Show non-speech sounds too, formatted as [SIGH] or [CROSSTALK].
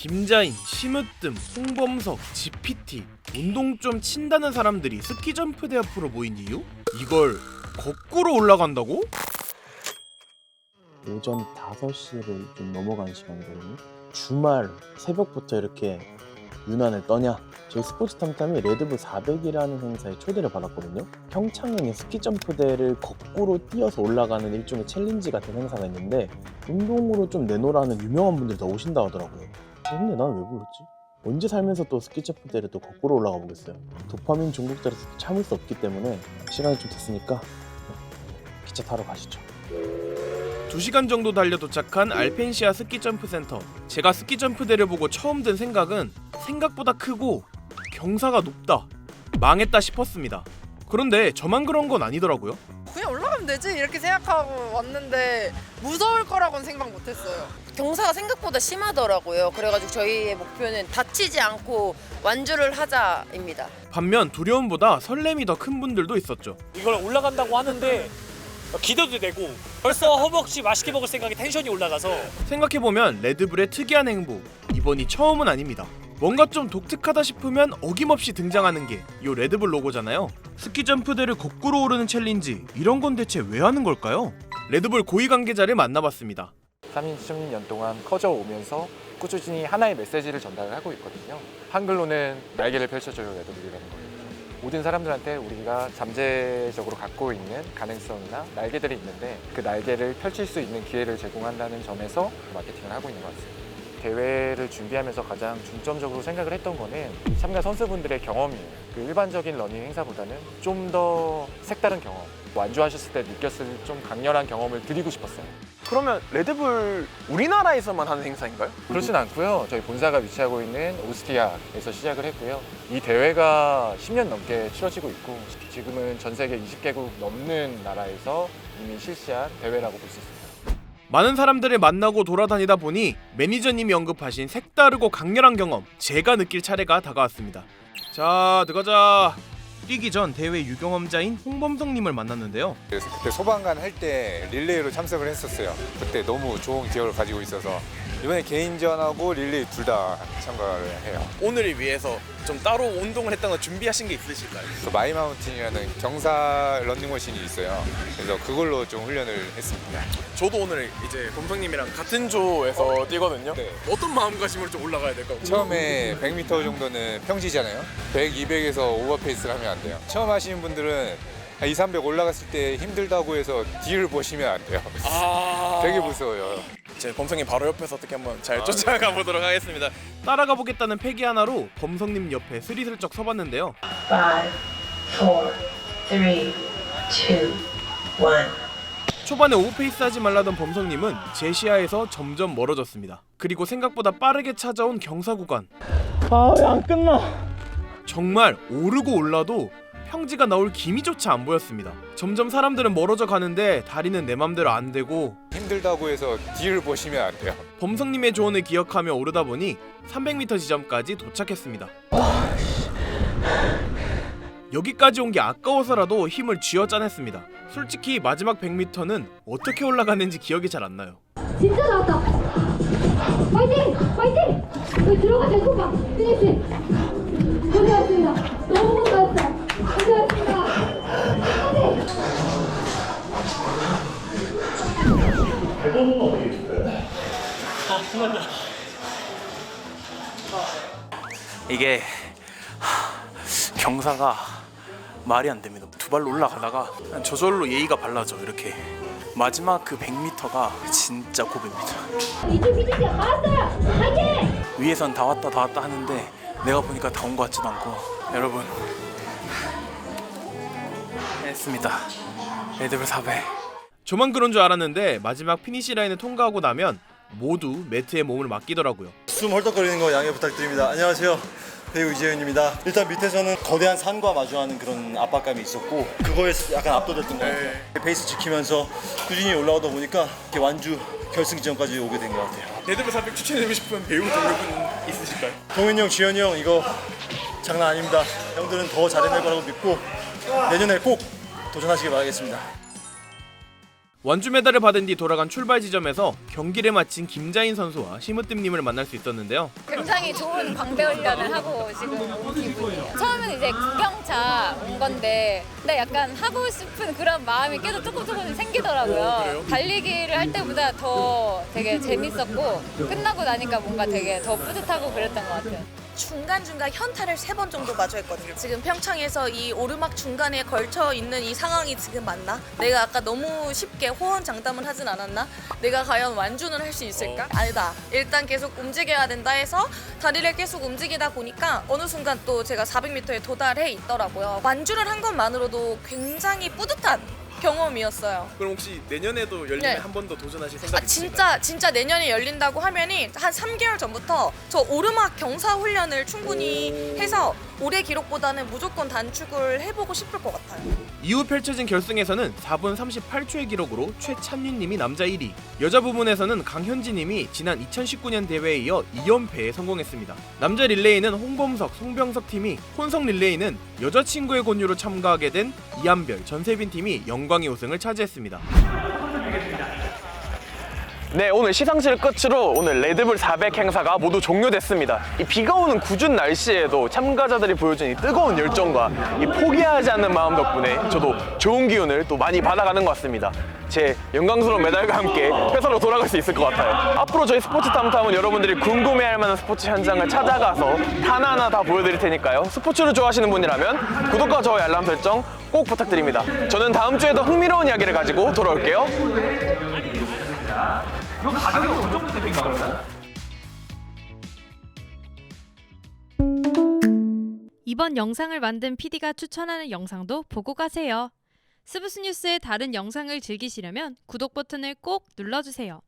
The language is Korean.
김자인, 심으뜸, 홍범석, GPT 운동 좀 친다는 사람들이 스키 점프 대 앞으로 모인 이유? 이걸 거꾸로 올라간다고? 오전 5시를 좀 넘어간 시간이거든요. 주말 새벽부터 이렇게 유난을 떠냐? 저희 스포츠 탐탐이 레드불 400이라는 행사에 초대를 받았거든요. 평창행의 스키 점프대를 거꾸로 뛰어서 올라가는 일종의 챌린지 같은 행사가 있는데 운동으로 좀 내놓으라는 유명한 분들이 다 오신다 하더라고요. 근데 난 왜 불렀지? 언제 살면서 또 스키 점프대를 또 거꾸로 올라가 보겠어요. 도파민 중독자라서 참을 수 없기 때문에 시간이 좀 됐으니까 기차 타러 가시죠. 2시간 정도 달려 도착한 알펜시아 스키 점프 센터. 제가 스키 점프대를 보고 처음 든 생각은 생각보다 크고 경사가 높다. 망했다 싶었습니다. 그런데 저만 그런 건 아니더라고요. 그냥 올라가면 되지 이렇게 생각하고 왔는데 무서울 거라고는 생각 못했어요. 경사가 생각보다 심하더라고요. 그래가지고 저희의 목표는 다치지 않고 완주를 하자입니다. 반면 두려움보다 설렘이 더 큰 분들도 있었죠. 이걸 올라간다고 하는데 기대도 되고 벌써 허벅지 맛있게 먹을 생각에 텐션이 올라가서 생각해보면 레드불의 특이한 행보 이번이 처음은 아닙니다 뭔가 좀 독특하다 싶으면 어김없이 등장하는 게 요 레드불 로고잖아요 스키 점프대를 거꾸로 오르는 챌린지 이런 건 대체 왜 하는 걸까요? 레드불 고위 관계자를 만나봤습니다 30년 동안 커져오면서 꾸준히 하나의 메시지를 전달을 하고 있거든요. 한글로는 날개를 펼쳐줘요 레드불이라는 거예요. 모든 사람들한테 우리가 잠재적으로 갖고 있는 가능성이나 날개들이 있는데 그 날개를 펼칠 수 있는 기회를 제공한다는 점에서 마케팅을 하고 있는 것 같습니다. 대회를 준비하면서 가장 중점적으로 생각을 했던 거는 이 참가 선수분들의 경험이에요. 그 일반적인 러닝 행사보다는 좀 더 색다른 경험, 완주하셨을 때 느꼈을 좀 강렬한 경험을 드리고 싶었어요. 그러면 레드불 우리나라에서만 하는 행사인가요? 그렇진 않고요. 저희 본사가 위치하고 있는 오스트리아에서 시작을 했고요. 이 대회가 10년 넘게 치러지고 있고 지금은 전 세계 20개국 넘는 나라에서 이미 실시한 대회라고 볼 수 있습니다. 많은 사람들을 만나고 돌아다니다 보니 매니저님이 언급하신 색다르고 강렬한 경험 제가 느낄 차례가 다가왔습니다 자 들어가자 뛰기 전 대회 유경험자인 홍범성님을 만났는데요 그래서 그때 소방관 할 때 릴레이로 참석을 했었어요. 그때 너무 좋은 기억을 가지고 있어서 이번에 개인전하고 릴레이 둘 다 참가를 해요. 오늘을 위해서 좀 따로 운동을 했던 거 준비하신 게 있으실까요? 그 마이마운틴이라는 경사 런닝머신이 있어요. 그래서 그걸로 좀 훈련을 했습니다. 저도 오늘 이제 범성님이랑 같은 조에서 뛰거든요. 네. 어떤 마음가짐으로 좀 올라가야 될까요? 처음에 100m 정도는 평지잖아요. 100, 200에서 오버페이스를 하면 안 돼요. 처음 하시는 분들은 한 2, 300 올라갔을 때 힘들다고 해서 뒤를 보시면 안 돼요. 아 [LAUGHS] 되게 무서워요. 제 범성님 바로 옆에서 어떻게 한번 잘 쫓아가 보도록 하겠습니다. 따라가 보겠다는 패기 하나로 범성님 옆에 스리슬쩍 서봤는데요 Five, four, three, two, one. 초반에 오페이스 하지 말라던 범성님은 제 시야에서 점점 멀어졌습니다. 그리고 생각보다 빠르게 찾아온 경사 구간. 아, 왜안 끝나? 정말 오르고 올라도 평지가 나올 기미조차 안 보였습니다. 점점 사람들은 멀어져 가는데 다리는 내 맘대로 안 되고 힘들다고 해서 뒤를 보시면 안 돼요. 범성님의 조언을 기억하며 오르다 보니 300m 지점까지 도착했습니다. 여기까지 온 게 아까워서라도 힘을 쥐어 짜냈습니다. 솔직히 마지막 100m는 어떻게 올라가는지 기억이 잘 안 나요. 진짜 나왔다. 파이팅! 파이팅! 들어가자, 소방. 피니시. 이게 경사가 말이 안 됩니다. 두 발로 올라가다가 저절로 예의가 발라져 이렇게 마지막 그 100m가 진짜 고비입니다. 파이팅! 위에선 다 왔다 다 왔다 하는데 내가 보니까 다 온 것 같지도 않고 여러분 했습니다. 레드불 400 저만 그런 줄 알았는데 마지막 피니시 라인을 통과하고 나면 모두 매트에 몸을 맡기더라고요. 숨 헐떡거리는 거 양해 부탁드립니다. 안녕하세요. 배우 이재현입니다. 일단 밑에서는 거대한 산과 마주하는 그런 압박감이 있었고 그거에 약간 압도됐던 것 같아요. 페이스 지키면서 꾸준히 올라오다 보니까 이렇게 완주 결승전까지 오게 된 것 같아요. 레드불 400 추천해드리고 싶은 배우 등록은 있으실까요? 동현이 형, 지현이 형 이거 장난 아닙니다. 형들은 더 잘해낼 거라고 믿고 내년에 꼭 도전하시길 바라겠습니다. 완주 메달을 받은 뒤 돌아간 출발 지점에서 경기를 마친 김자인 선수와 심으뜸님을 만날 수 있었는데요. 굉장히 좋은 광배 훈련을 하고 지금 온 기분이에요. 처음에는 이제 구경차 온 건데, 근데 약간 하고 싶은 그런 마음이 계속 조금 조금 생기더라고요. 달리기를 할 때보다 더 되게 재밌었고, 끝나고 나니까 뭔가 되게 더 뿌듯하고 그랬던 것 같아요. 중간중간 현타를 세 번 정도 마주했거든요. 지금 평창에서 이 오르막 중간에 걸쳐 있는 이 상황이 지금 맞나? 내가 아까 너무 쉽게 호언장담을 하진 않았나? 내가 과연 완주는 할 수 있을까? 아니다. 일단 계속 움직여야 된다 해서 다리를 계속 움직이다 보니까 어느 순간 또 제가 400m에 도달해 있더라고요. 완주를 한 것만으로도 굉장히 뿌듯한 경험이었어요. 그럼 혹시 내년에도 열리면 네. 한 번 더 도전하실 아 생각이 진짜 진짜 내년에 열린다고 하면이 한 3개월 전부터 저 오르막 경사 훈련을 충분히 해서 올해 기록보다는 무조건 단축을 해보고 싶을 것 같아요. 이후 펼쳐진 결승에서는 4분 38초의 기록으로 최찬윤님이 남자 1위, 여자 부문에서는 강현지님이 지난 2019년 대회에 이어 2연패에 성공했습니다. 남자 릴레이는 홍범석, 송병석 팀이, 혼성 릴레이는 여자친구의 권유로 참가하게 된 이한별, 전세빈 팀이 영광의 우승을 차지했습니다. 네, 오늘 시상식을 끝으로 오늘 레드불 400 행사가 모두 종료됐습니다. 이 비가 오는 궂은 날씨에도 참가자들이 보여준 이 뜨거운 열정과 이 포기하지 않는 마음 덕분에 저도 좋은 기운을 또 많이 받아가는 것 같습니다. 제 영광스러운 메달과 함께 회사로 돌아갈 수 있을 것 같아요. 앞으로 저희 스포츠 탐탐은 여러분들이 궁금해할 만한 스포츠 현장을 찾아가서 하나하나 다 보여드릴 테니까요. 스포츠를 좋아하시는 분이라면 구독과 좋아요 알람 설정 꼭 부탁드립니다. 저는 다음 주에 더 흥미로운 이야기를 가지고 돌아올게요. 이번 영상을 만든 PD가 추천하는 영상도 보고 가세요. 스브스 뉴스의 다른 영상을 즐기시려면 구독 버튼을 꼭 눌러주세요.